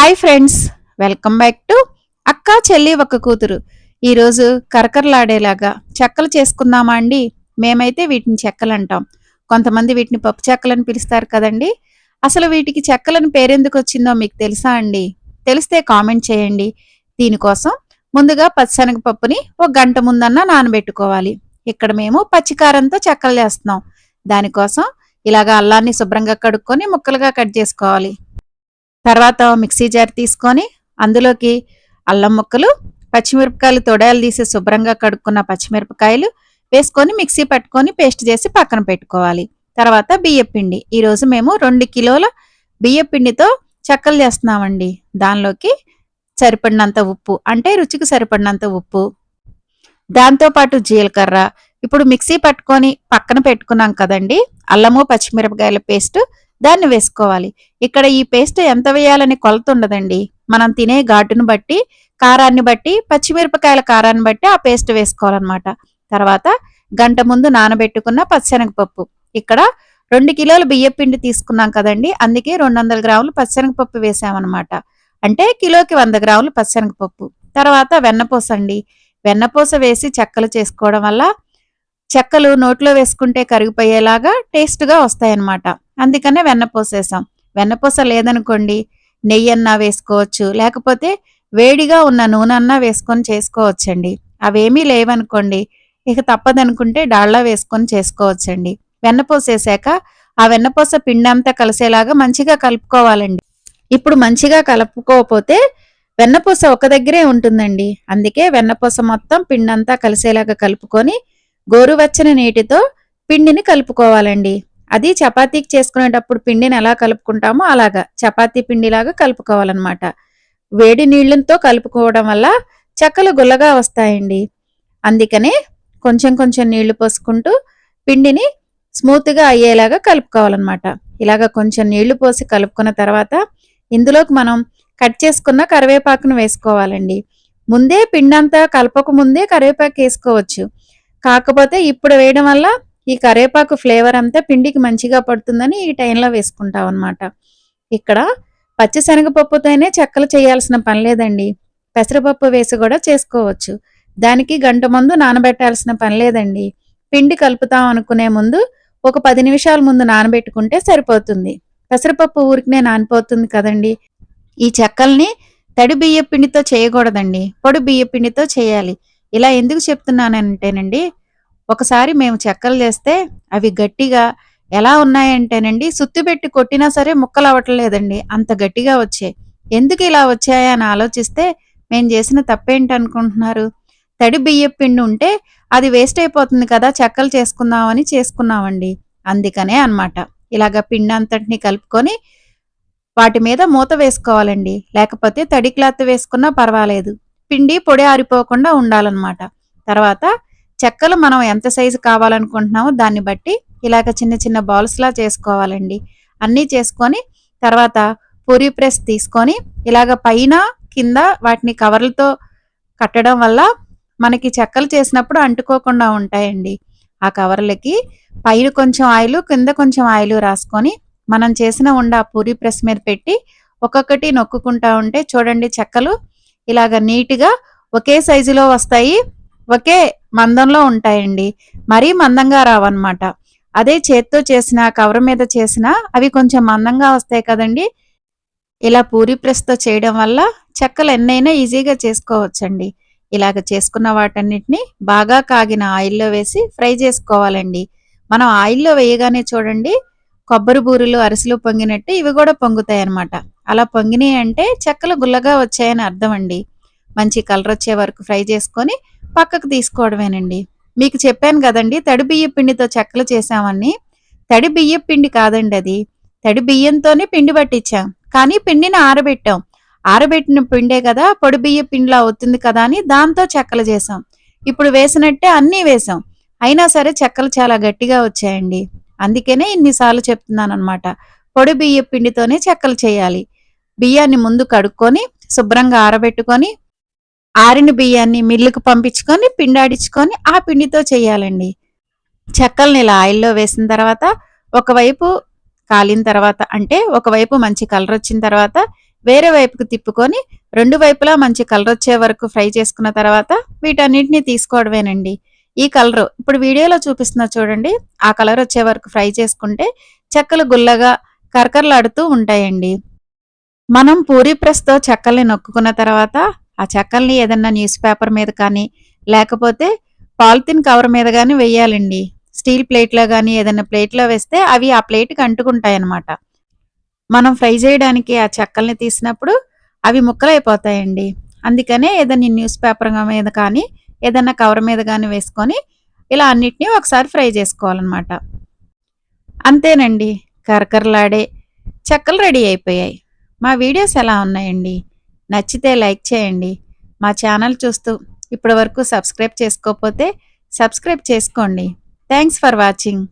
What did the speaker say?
Hi friends welcome back to అక్క చెల్లి ఒక కూతురు. ఈరోజు కరకరలాడేలాగా చెక్కలు చేసుకుందామా అండి? మేమైతే వీటిని చెక్కలు అంటాం. కొంతమంది వీటిని పప్పు చెక్కలని పిలుస్తారు కదండి. అసలు వీటికి చెక్కలను పేరెందుకు వచ్చిందో మీకు తెలుసా అండి? తెలిస్తే కామెంట్ చేయండి. దీనికోసం ముందుగా పచ్చిశనగపప్పుని ఒక గంట ముందన్నా నానబెట్టుకోవాలి. ఇక్కడ మేము పచ్చికారంతో చెక్కలు చేస్తున్నాం. దానికోసం ఇలాగ అల్లాన్ని శుభ్రంగా కడుక్కొని ముక్కలుగా కట్ చేసుకోవాలి. తర్వాత మిక్సీ జార్ తీసుకొని అందులోకి అల్లం ముక్కలు పచ్చిమిరపకాయలు తొడాలు తీసి శుభ్రంగా కడుక్కున్న పచ్చిమిరపకాయలు వేసుకొని మిక్సీ పట్టుకొని పేస్ట్ చేసి పక్కన పెట్టుకోవాలి. తర్వాత బియ్య పిండి. ఈరోజు మేము రెండు కిలోల బియ్య పిండితో చెక్కలు చేస్తున్నామండి. దానిలోకి సరిపడినంత ఉప్పు అంటే రుచికి సరిపడినంత ఉప్పు దాంతోపాటు జీలకర్ర. ఇప్పుడు మిక్సీ పట్టుకొని పక్కన పెట్టుకున్నాం కదండి. అల్లము పచ్చిమిరపకాయల పేస్ట్ దాన్ని వేసుకోవాలి. ఇక్కడ ఈ పేస్ట్ ఎంత వేయాలని కొలత ఉండదండి మనం తినే ఘాటును బట్టి కారాన్ని బట్టి పచ్చిమిరపకాయల కారాన్ని బట్టి ఆ పేస్ట్ వేసుకోవాలన్నమాట. తర్వాత గంట ముందు నానబెట్టుకున్న పచ్చనగపప్పు. ఇక్కడ రెండు కిలోల బియ్యం పిండి తీసుకున్నాం కదండి. అందుకే రెండు వందల గ్రాములు పచ్చనగపప్పు వేసామన్నమాట. అంటే కిలోకి వంద గ్రాములు పచ్చనగపప్పు. తర్వాత వెన్నపూస అండి. వెన్నపూస వేసి చెక్కలు చేసుకోవడం వల్ల చెక్కలు నోట్లో వేసుకుంటే కరిగిపోయేలాగా టేస్ట్గా వస్తాయన్నమాట. అందుకనే వెన్నపూసేసాం వెన్నపూస లేదనుకోండి నెయ్యి అన్నా వేసుకోవచ్చు లేకపోతే వేడిగా ఉన్న నూనె అన్నా వేసుకొని చేసుకోవచ్చండి. అవేమీ లేవనుకోండి ఇక తప్పదనుకుంటే డాళ్ళ వేసుకొని చేసుకోవచ్చండి. వెన్నపోసేసాక ఆ వెన్నపూస పిండి అంతా కలిసేలాగా మంచిగా కలుపుకోవాలండి. ఇప్పుడు మంచిగా కలుపుకోకపోతే వెన్నపూస ఒక దగ్గరే ఉంటుందండి. అందుకే వెన్నపూస మొత్తం పిండంతా కలిసేలాగా కలుపుకొని గోరువెచ్చని నీటితో పిండిని కలుపుకోవాలండి. అది చపాతీకి చేసుకునేటప్పుడు పిండిని ఎలా కలుపుకుంటామో అలాగా చపాతీ పిండిలాగా కలుపుకోవాలన్నమాట. వేడి నీళ్ళతో కలుపుకోవడం వల్ల చెక్కలు గుల్లగా వస్తాయండి. అందుకనే కొంచెం కొంచెం నీళ్ళు పోసుకుంటూ పిండిని స్మూత్గా అయ్యేలాగా కలుపుకోవాలన్నమాట. ఇలాగ కొంచెం నీళ్ళు పోసి కలుపుకున్న తర్వాత ఇందులోకి మనం కట్ చేసుకున్న కరివేపాకును వేసుకోవాలండి. ముందే పిండి అంతా కలపక ముందే కరివేపాకు వేసుకోవచ్చు. కాకపోతే ఇప్పుడు వేయడం వల్ల ఈ కరివేపాకు ఫ్లేవర్ అంతా పిండికి మంచిగా పడుతుందని ఈ టైంలో వేసుకుంటాం అనమాట ఇక్కడ పచ్చిశనగపప్పుతోనే చెక్కలు చేయాల్సిన పని లేదండి. పెసరపప్పు వేసి కూడా చేసుకోవచ్చు. దానికి గంట ముందు నానబెట్టాల్సిన పని లేదండి. పిండి కలుపుతాం అనుకునే ముందు ఒక పది నిమిషాల ముందు నానబెట్టుకుంటే సరిపోతుంది. పెసరపప్పు ఊరికినే నానిపోతుంది కదండి. ఈ చెక్కల్ని తడి బియ్య పిండితో చేయకూడదండి. పొడి బియ్య పిండితో చేయాలి. ఇలా ఎందుకు చెప్తున్నానంటేనండి ఒకసారి మేము చెక్కలు చేస్తే అవి గట్టిగా ఎలా ఉన్నాయంటేనండి సుత్తి పెట్టి కొట్టినా సరే ముక్కలు అవ్వట్లేదండి. అంత గట్టిగా వచ్చాయి. ఎందుకు ఇలా వచ్చాయా అని ఆలోచిస్తే మేము చేసిన తప్పేంటి అనుకుంటున్నారు తడి బియ్యపు పిండి ఉంటే అది వేస్ట్ అయిపోతుంది కదా చెక్కలు చేసుకుందామని చేసుకున్నామండి. అందుకనే అన్నమాట. ఇలాగ పిండి అంతటిని కలుపుకొని వాటి మీద మూత వేసుకోవాలండి. లేకపోతే తడి క్లాత్ వేసుకున్నా పర్వాలేదు. పిండి పొడి ఆరిపోకుండా ఉండాలన్నమాట. తర్వాత చెక్కలు మనం ఎంత సైజు కావాలనుకుంటున్నామో దాన్ని బట్టి ఇలాగ చిన్న చిన్న బాల్స్లా చేసుకోవాలండి. అన్నీ చేసుకొని తర్వాత పూరి ప్రెస్ తీసుకొని ఇలాగ పైన కింద వాటిని కవర్లతో కట్టడం వల్ల మనకి చెక్కలు చేసినప్పుడు అంటుకోకుండా ఉంటాయండి. ఆ కవర్లకి పైన కొంచెం ఆయిల్ కింద కొంచెం ఆయిల్ రాసుకొని మనం చేసిన ఉండ ఆ పూరి ప్రెస్ మీద పెట్టి ఒక్కొక్కటి నొక్కుకుంటా ఉంటే చూడండి చెక్కలు ఇలాగ నీట్గా ఒకే సైజులో వస్తాయి ఒకే మందంలో ఉంటాయండి. మరీ మందంగా రావన్నమాట. అదే చేత్తో చేసిన కవర్ మీద చేసిన అవి కొంచెం మందంగా వస్తాయి కదండి. ఇలా పూరి ప్రెస్తో చేయడం వల్ల చెక్కలు ఎన్నైనా ఈజీగా చేసుకోవచ్చండి. ఇలాగ చేసుకున్న వాటన్నిటిని బాగా కాగిన ఆయిల్లో వేసి ఫ్రై చేసుకోవాలండి. మనం ఆయిల్లో వేయగానే చూడండి కొబ్బరి బూరెలు అరిసెలు పొంగినట్టు ఇవి కూడా పొంగుతాయి అన్నమాట అలా పొంగినాయి అంటే చెక్కలు గుల్లగా వచ్చాయని అర్థం అండి మంచి కలర్ వచ్చే వరకు ఫ్రై చేసుకొని పక్కకు తీసుకోవడమేనండి. మీకు చెప్పాను కదండి తడి బియ్య పిండితో చెక్కలు చేసామని తడి బియ్య పిండి కాదండి అది. తడి బియ్యంతోనే పిండి పట్టించాం. కానీ పిండిని ఆరబెట్టాం. ఆరబెట్టిన పిండే కదా పొడి బియ్య పిండిలా అవుతుంది కదా అని దాంతో చెక్కలు చేసాం ఇప్పుడు వేసినట్టే అన్నీ వేసాం అయినా సరే చెక్కలు చాలా గట్టిగా వచ్చాయండి. అందుకనే ఇన్నిసార్లు చెప్తున్నాను అనమాట పొడి బియ్య పిండితోనే చెక్కలు చేయాలి. బియ్యాన్ని ముందు కడుక్కొని శుభ్రంగా ఆరబెట్టుకొని ఆరిన బియ్యాన్ని మిల్లుకు పంపించుకొని పిండాడించుకొని ఆ పిండితో చేయాలండి. చెక్కల్ని ఇలా ఆయిల్లో వేసిన తర్వాత ఒకవైపు కాలిన తర్వాత అంటే ఒకవైపు మంచి కలర్ వచ్చిన తర్వాత వేరే వైపుకు తిప్పుకొని రెండు వైపులా మంచి కలర్ వచ్చే వరకు ఫ్రై చేసుకున్న తర్వాత వీటన్నిటిని తీసుకోవడమేనండి. ఈ కలర్ ఇప్పుడు వీడియోలో చూపిస్తున్న చూడండి. ఆ కలర్ వచ్చే వరకు ఫ్రై చేసుకుంటే చెక్కలు గుల్లగా కరకరలాడుతూ ఉంటాయండి. మనం పూరీ ప్రెస్తో చెక్కల్ని నొక్కున్న తర్వాత ఆ చెక్కల్ని ఏదన్నా న్యూస్ పేపర్ మీద కానీ లేకపోతే పాలిథిన్ కవర్ మీద కానీ వేయాలండి. స్టీల్ ప్లేట్లో కానీ ఏదైనా ప్లేట్లో వేస్తే అవి ఆ ప్లేట్కి అంటుకుంటాయి అన్నమాట మనం ఫ్రై చేయడానికి ఆ చెక్కల్ని తీసినప్పుడు అవి ముక్కలైపోతాయండి. అందుకనే ఏదైనా న్యూస్ పేపర్ మీద కానీ ఏదైనా కవర్ మీద కానీ వేసుకొని ఇలా అన్నిటినీ ఒకసారి ఫ్రై చేసుకోవాలన్నమాట. అంతేనండి. కరకరలాడే చెక్కలు రెడీ అయిపోయాయి. మా వీడియోస్ ఎలా ఉన్నాయండి? నచ్చితే లైక్ చేయండి. మా ఛానల్ చూస్తూ ఇప్పటి వరకు సబ్స్క్రైబ్ చేసుకోకపోతే సబ్స్క్రైబ్ చేసుకోండి. Thanks for watching.